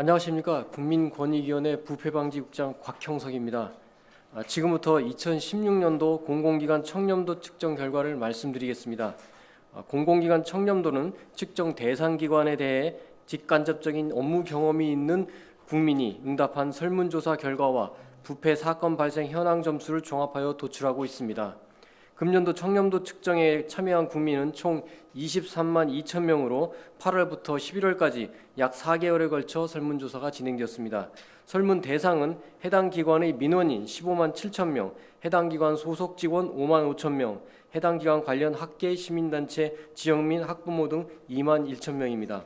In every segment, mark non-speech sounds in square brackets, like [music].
안녕하십니까 국민권익위원회 부패방지국장 곽형석입니다. 아, 지금부터 2016년도 공공기관 청렴도 측정 결과를 말씀드리겠습니다. 아, 공공기관 청렴도는 측정 대상 기관에 대해 직간접적인 업무 경험이 있는 국민이 응답한 설문조사 결과와 부패 사건 발생 현황 점수를 종합하여 도출하고 있습니다. 금년도 청렴도 측정에 참여한 국민은 총 23만 2천 명으로 8월부터 11월까지 약 4개월에 걸쳐 설문조사가 진행되었습니다. 설문 대상은 해당 기관의 민원인 15만 7천 명, 해당 기관 소속 직원 5만 5천 명, 해당 기관 관련 학계, 시민단체, 지역민, 학부모 등 2만 1천 명입니다.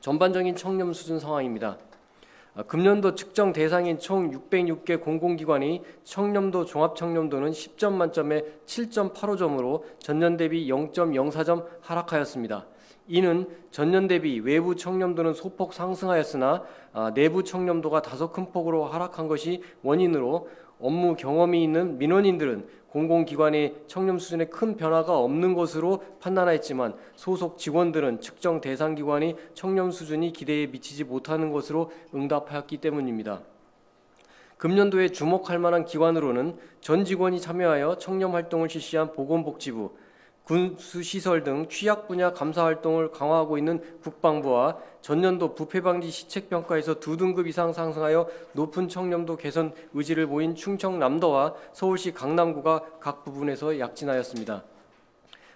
전반적인 청렴 수준 상황입니다. 아, 금년도 측정 대상인 총 606개 공공기관이 청렴도 종합 청렴도는 10점 만점에 7.85점으로 전년 대비 0.04점 하락하였습니다. 이는 전년 대비 외부 청렴도는 소폭 상승하였으나 아, 내부 청렴도가 다소 큰 폭으로 하락한 것이 원인으로 업무 경험이 있는 민원인들은 공공기관의 청렴 수준에 큰 변화가 없는 것으로 판단하였지만 소속 직원들은 측정 대상 기관이 청렴 수준이 기대에 미치지 못하는 것으로 응답하였기 때문입니다. 금년도에 주목할 만한 기관으로는 전 직원이 참여하여 청렴 활동을 실시한 보건복지부, 군수시설 등 취약 분야 감사 활동을 강화하고 있는 국방부와 전년도 부패 방지 시책 평가에서 두 등급 이상 상승하여 높은 청렴도 개선 의지를 보인 충청남도와 서울시 강남구가 각 부분에서 약진하였습니다.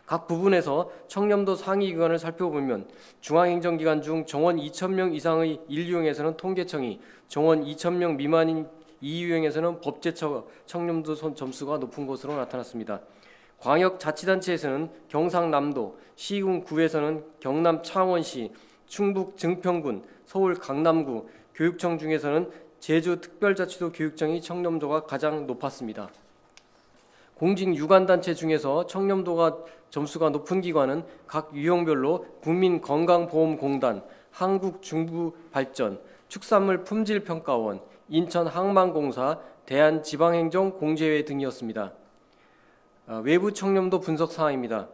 각 부분에서 청렴도 상위 기관을 살펴보면 중앙행정기관 중 정원 2,000명 이상의 1유형에서는 통계청이 정원 2,000명 미만인 2유형에서는 법제처 청렴도 선- 점수가 높은 것으로 나타났습니다. 광역자치단체에서는 경상남도, 시군구에서는 경남 창원시, 충북 증평군, 서울 강남구, 교육청 중에서는 제주특별자치도 교육청이 청렴도가 가장 높았습니다. 공직 유관단체 중에서 청렴도가 점수가 높은 기관은 각 유형별로 국민건강보험공단, 한국중부발전, 축산물 품질평가원, 인천항만공사, 대한지방행정공제회 등이었습니다. 아, 외부 청렴도 분석 사항입니다.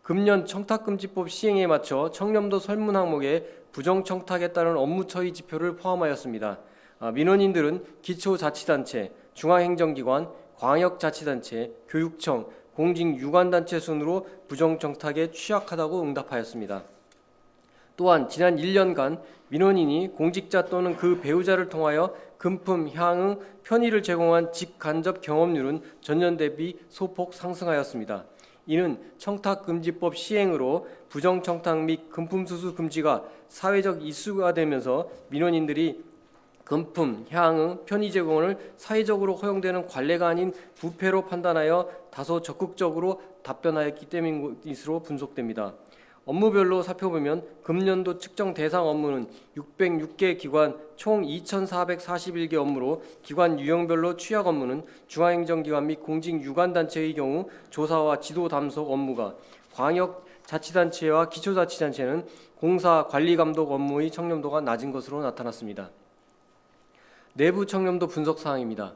금년 청탁금지법 시행에 맞춰 청렴도 설문 항목에 부정 청탁에 따른 업무 처리 지표를 포함하였습니다. 아, 민원인들은 기초자치단체, 중앙행정기관, 광역자치단체, 교육청, 공직유관단체 순으로 부정 청탁에 취약하다고 응답하였습니다. 또한 지난 1년간 민원인이 공직자 또는 그 배우자를 통하여 금품, 향응, 편의를 제공한 직간접 경험률은 전년 대비 소폭 상승하였습니다. 이는 청탁금지법 시행으로 부정청탁 및 금품수수 금지가 사회적 이슈가 되면서 민원인들이 금품, 향응, 편의 제공을 사회적으로 허용되는 관례가 아닌 부패로 판단하여 다소 적극적으로 답변하였기 때문이로 분석됩니다. 업무별로 살펴보면 금년도 측정 대상 업무는 606개 기관 총 2,441개 업무로 기관 유형별로 취약 업무는 중앙행정기관 및 공직유관단체의 경우 조사와 지도 담속 업무가 광역 자치단체와 기초자치단체는 공사 관리 감독 업무의 청렴도가 낮은 것으로 나타났습니다. 내부 청렴도 분석 사항입니다.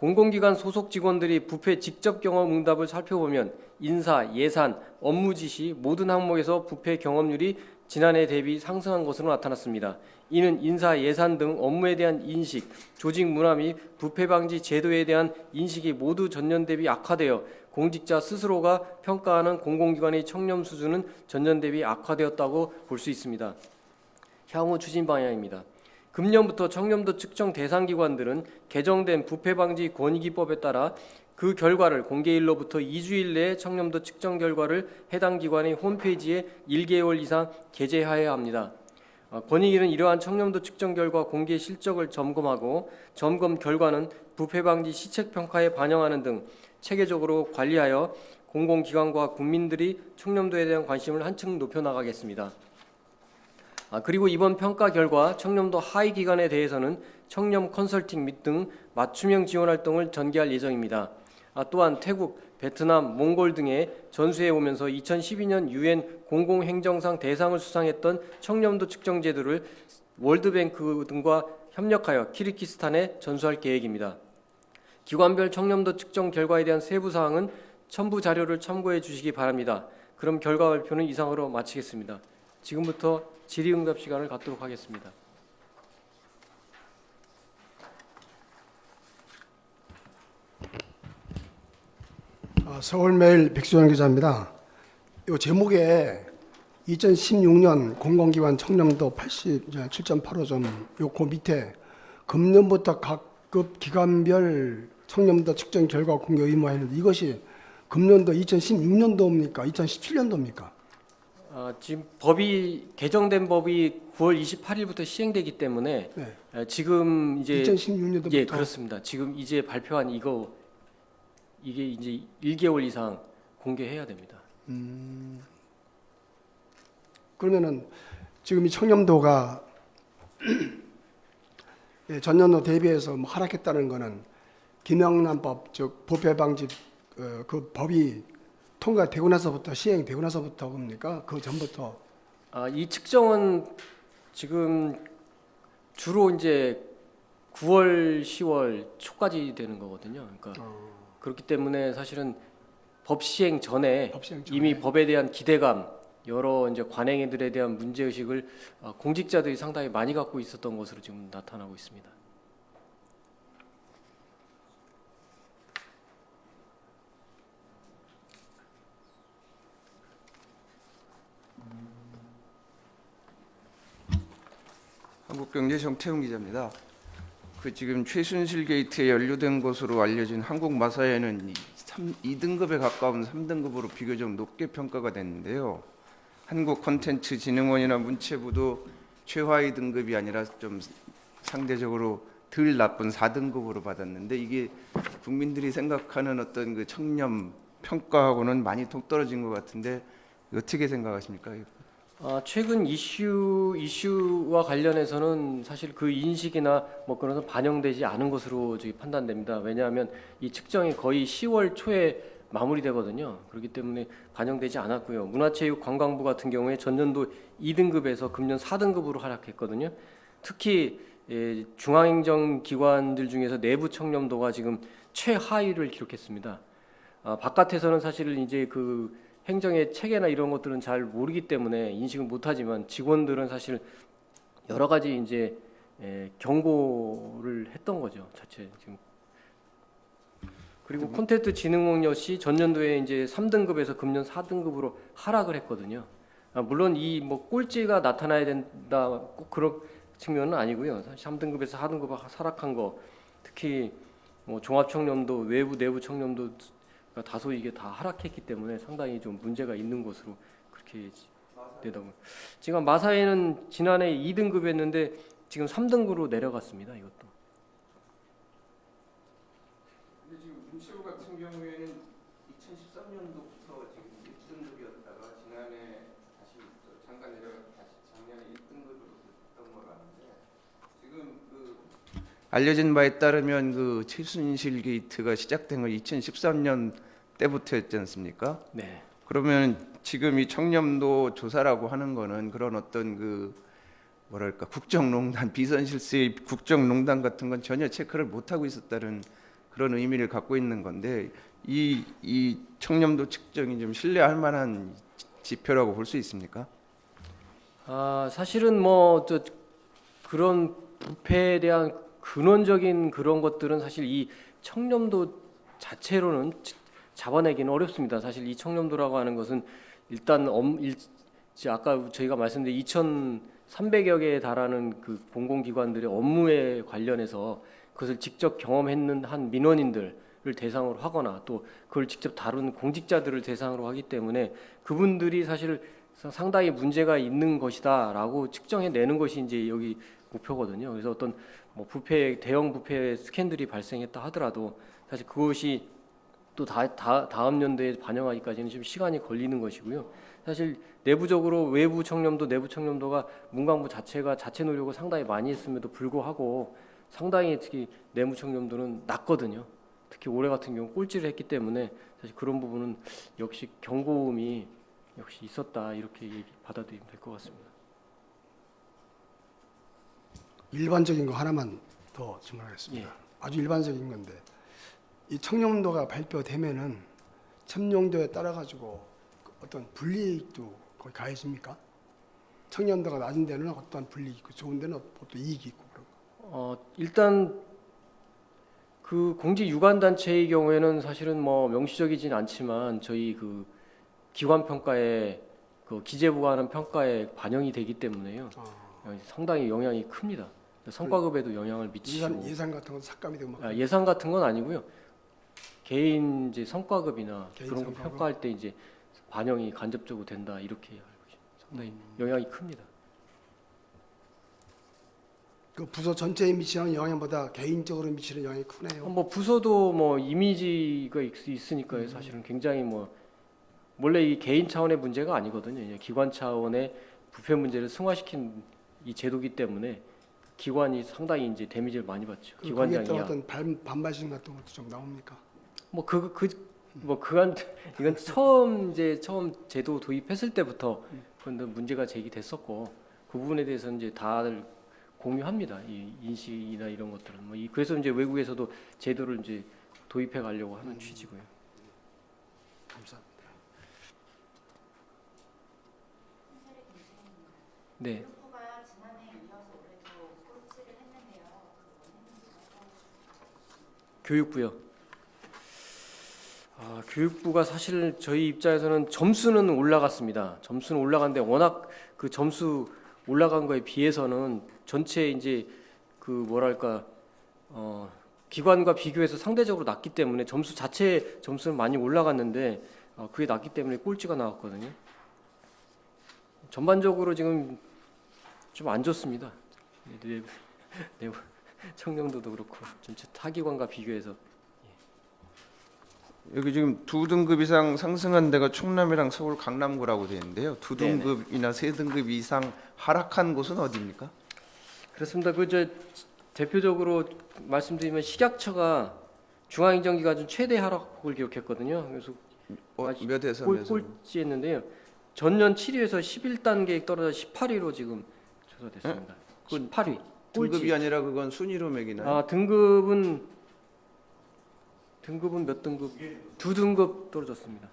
공공기관 소속 직원들이 부패 직접 경험 응답을 살펴보면 인사, 예산, 업무 지시 모든 항목에서 부패 경험률이 지난해 대비 상승한 것으로 나타났습니다. 이는 인사, 예산 등 업무에 대한 인식, 조직 문화 및 부패 방지 제도에 대한 인식이 모두 전년 대비 악화되어 공직자 스스로가 평가하는 공공기관의 청렴 수준은 전년 대비 악화되었다고 볼 수 있습니다. 향후 추진 방향입니다. 금년부터 청렴도 측정 대상 기관들은 개정된 부패 방지 권익위법에 따라 그 결과를 공개일로부터 2주일 내에 청렴도 측정 결과를 해당 기관의 홈페이지에 1개월 이상 게재하여야 합니다. 어, 권익위는 이러한 청렴도 측정 결과 공개 실적을 점검하고 점검 결과는 부패 방지 시책 평가에 반영하는 등 체계적으로 관리하여 공공기관과 국민들이 청렴도에 대한 관심을 한층 높여 나가겠습니다. 아, 그리고 이번 평가 결과 청렴도 하위 기관에 대해서는 청렴 컨설팅 및 등 맞춤형 지원 활동을 전개할 예정입니다. 아, 또한 태국, 베트남, 몽골 등에 전수해 오면서 2012년 유엔 공공행정상 대상을 수상했던 청렴도 측정 제도를 월드뱅크 등과 협력하여 키르기스탄에 전수할 계획입니다. 기관별 청렴도 측정 결과에 대한 세부 사항은 첨부 자료를 참고해 주시기 바랍니다. 그럼 결과 발표는 이상으로 마치겠습니다. 지금부터 질의응답 시간을 갖도록 하겠습니다. 아, 서울매일 백수현 기자입니다. 이 제목에 2016년 공공기관 청렴도 87.85점 요코 밑에 금년부터 각급 기관별 청렴도 측정 결과 공개 의무화했는데 이것이 금년도 2016년도입니까? 2017년도입니까? 아, 지금 법이 개정된 법이 9월 28일부터 시행되기 때문에 네. 아, 지금 이제 2016년도부터 예 그렇습니다. 지금 이제 발표한 이거 이게 이제 1개월 이상 공개해야 됩니다. 그러면은 지금 이 청렴도가 [clears throat] 예, 전년도 대비해서 뭐 하락했다는 거는 김영란법 즉 부패 방지 어, 그 법이 통과되고 나서부터 시행되고 나서부터 겁니까? 그 전부터 아, 이 측정은 지금 주로 이제 9월, 10월 초까지 되는 거거든요. 그러니까 그렇기 때문에 사실은 법 시행 전에 법 시행 전에. 이미 법에 대한 기대감, 여러 이제 관행들에 대한 문제 의식을 어, 공직자들이 상당히 많이 갖고 있었던 것으로 지금 나타나고 있습니다. 한국 경제 정태훈 기자입니다. 그 지금 최순실 게이트에 연루된 것으로 알려진 한국 마사회는 3, 2등급에 가까운 3등급으로 비교적 높게 평가가 됐는데요. 한국 콘텐츠 진흥원이나 문체부도 최하위 등급이 아니라 좀 상대적으로 덜 나쁜 4등급으로 받았는데 이게 국민들이 생각하는 어떤 그 청렴 평가하고는 많이 동떨어진 것 같은데 어떻게 생각하십니까? 아, 최근 이슈 이슈와 관련해서는 사실 그 인식이나 뭐 그런 건 반영되지 않은 것으로 저희 판단됩니다. 왜냐하면 이 측정이 거의 10월 초에 마무리되거든요. 그렇기 때문에 반영되지 않았고요. 문화체육관광부 같은 경우에 전년도 2등급에서 금년 4등급으로 하락했거든요. 특히 예, 중앙행정 기관들 중에서 내부 청렴도가 지금 최하위를 기록했습니다. 아, 바깥에서는 사실 이제 그 행정의 체계나 이런 것들은 잘 모르기 때문에 인식을 못하지만 직원들은 사실 여러 가지 이제 에, 경고를 했던 거죠 자체 지금 그리고 콘텐츠 진흥원 역시 전년도에 이제 3등급에서 금년 4등급으로 하락을 했거든요. 아, 물론 이 뭐 꼴찌가 나타나야 된다 꼭 그런 측면은 아니고요. 3등급에서 4등급 하락한 거 특히 뭐 종합청렴도 외부 내부 청렴도 그러니까 다소 이게 다 하락했기 때문에 상당히 좀 문제가 있는 것으로 그렇게 되다 보니 지금 마사회는 지난해 2등급이었는데 지금 3등급으로 내려갔습니다. 이것도. 근데 지금 문체부 같은 경우에는 2013년도부터 지금 1등급이었다가 지난해 다시 또 잠깐 내려가 다시 작년에 1등급으로 넘어가는데 지금 그 알려진 바에 따르면 그 최순실 게이트가 시작된 건 2013년 때부터였지 않습니까? 네. 그러면 지금 이 청렴도 조사라고 하는 거는 그런 어떤 그 뭐랄까 국정농단 비선실세 국정농단 같은 건 전혀 체크를 못 하고 있었다는 그런 의미를 갖고 있는 건데 이 이 청렴도 측정이 좀 신뢰할 만한 지표라고 볼 수 있습니까? 아 사실은 뭐 저 그런 부패에 대한 근원적인 그런 것들은 사실 이 청렴도 자체로는 지- 잡아내기는 어렵습니다. 사실 이 청렴도라고 하는 것은 일단 엄 일, 아까 저희가 말씀드린 2,300여 개에 달하는 그 공공기관들의 업무에 관련해서 그것을 직접 경험했는 한 민원인들을 대상으로 하거나 또 그걸 직접 다룬 공직자들을 대상으로 하기 때문에 그분들이 사실 상당히 문제가 있는 것이다라고 측정해 내는 것이 이제 여기 목표거든요. 그래서 어떤 뭐 부패 대형 부패 스캔들이 발생했다 하더라도 사실 그것이 또 다, 다, 다음 연도에 반영하기까지는 좀 시간이 걸리는 것이고요. 사실 내부적으로 외부 청렴도 내부 청렴도가 문광부 자체가 자체 노력을 상당히 많이 했음에도 불구하고 상당히 특히 내부 청렴도는 낮거든요. 특히 올해 같은 경우 꼴찌를 했기 때문에 사실 그런 부분은 역시 경고음이 역시 있었다 이렇게 받아들이면 될 것 같습니다. 일반적인 거 하나만 더 질문하겠습니다. 예. 아주 일반적인 건데 이 청렴도가 발표되면은 청렴도에 따라 가지고 어떤 불이익도 거기 가해집니까? 청렴도가 낮은 데는 어떤 불이익 있고 좋은 데는 또 이익이 있고 그런 거. 어, 일단 그 공직 유관 단체의 경우에는 사실은 뭐 명시적이진 않지만 저희 그 기관 평가에 그 기재부가 하는 평가에 반영이 되기 때문에요. 어, 상당히 영향이 큽니다. 성과급에도 영향을 미치고 예산 예산 같은 건 삭감이 되고 막 아, 예산 같은 건 아니고요. 개인 이제 성과급이나 개인 그런 거 성과급? 평가할 때 이제 반영이 간접적으로 된다 이렇게 알고 있습니다. 상당히 음. 영향이 큽니다. 그 부서 전체에 미치는 영향보다 개인적으로 미치는 영향이 크네요. 뭐 부서도 뭐 이미지가 있, 있으니까요. 사실은 굉장히 뭐 원래 이 개인 차원의 문제가 아니거든요. 이제 기관 차원의 부패 문제를 승화시킨 이 제도기 때문에 기관이 상당히 이제 데미지를 많이 받죠. 그. 따른 어떤 반, 반발심 같은 것도 좀 나옵니까? 뭐 그 그 뭐 그간 [laughs] 이건 처음 이제 처음 제도 도입했을 때부터 그런데 문제가 제기됐었고 그 부분에 대해서는 이제 다들 공유합니다. 이 인식이나 이런 것들은 뭐 이, 그래서 이제 외국에서도 제도를 이제 도입해 가려고 하는 취지고요. 감사합니다. 네. 교육부가 지난해 이어서 올해도 꼴찌를 했는데요. 그 원인은 교육부요. 아, 교육부가 사실 저희 입장에서는 점수는 올라갔습니다. 점수는 올라갔는데 워낙 그 점수 올라간 거에 비해서는 전체 이제 그 뭐랄까 어, 기관과 비교해서 상대적으로 낮기 때문에 점수 자체 점수는 많이 올라갔는데 어, 그게 낮기 때문에 꼴찌가 나왔거든요. 전반적으로 지금 좀 안 좋습니다. 네, 네, 네, [laughs] 청렴도도 그렇고 전체 타기관과 비교해서 여기 지금 두 등급 이상 상승한 데가 충남이랑 서울 강남구라고 되어 있는데요. 두 네네. 등급이나 세 등급 이상 하락한 곳은 어디입니까? 그렇습니다. 그 저 대표적으로 말씀드리면 식약처가 중앙행정기관 중 최대 하락폭을 기록했거든요. 그래서 어, 아, 몇에서 꼴, 몇으로? 꼴찌했는데요. 전년 7위에서 11단계 떨어져 18위로 지금 조사됐습니다. 그건 18위. 등급이 아니라 그건 순위로 매기나요? 아 등급은 등급은 몇 등급? 두 등급 떨어졌습니다.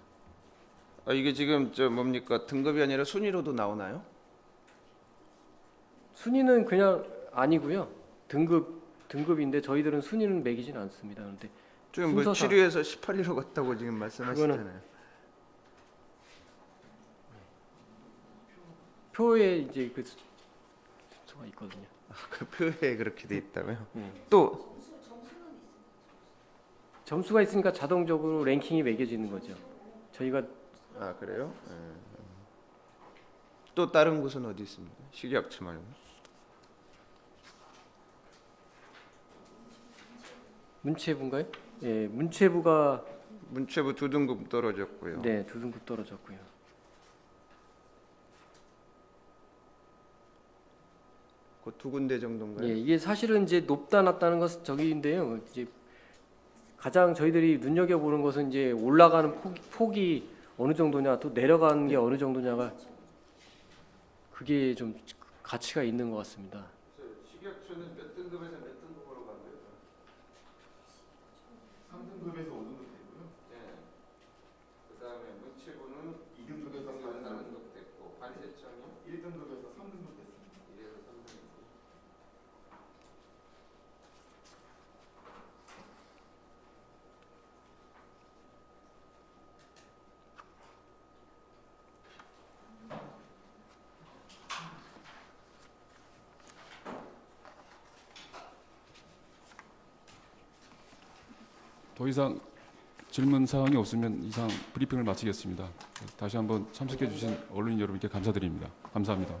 아, 이게 지금 저 뭡니까 등급이 아니라 순위로도 나오나요? 순위는 그냥 아니고요. 등급 등급인데 저희들은 순위는 매기진 않습니다. 그런데 지금 뭐 순서상. 7위에서 18위로 갔다고 지금 말씀하시잖아요. 표에 이제 그 수가 있거든요. [laughs] 그 표에 그렇게 돼 있다고요? 음. 또 점수가 있으니까 자동적으로 랭킹이 매겨지는 거죠. 저희가 아 그래요? 예. 또 다른 곳은 어디 있습니까? 식약처 말고. 문체부인가요? 예, 문체부가 문체부 두 등급 떨어졌고요. 네, 두 등급 떨어졌고요. 두 군데 정도인가요? 예, 이게 사실은 이제 높다 낮다는 것은 저기인데요. 이제 가장 저희들이 눈여겨 보는 것은 이제 올라가는 폭이, 폭이 어느 정도냐, 또 내려가는 게 어느 정도냐가 그게 좀 가치가 있는 것 같습니다. 식약처는 몇 등급에서 몇 등급으로 간 거예요? 3등급에서 5등급 되고요. 네. 그다음에 문체부는 2등급에서 4등급, 4등급 됐고 관세청이 1등급에서 3등급 됐습니다. 1에서 3등급. 더 이상 질문 사항이 없으면 이상 브리핑을 마치겠습니다. 다시 한번 참석해 주신 언론인 여러분께 감사드립니다. 감사합니다.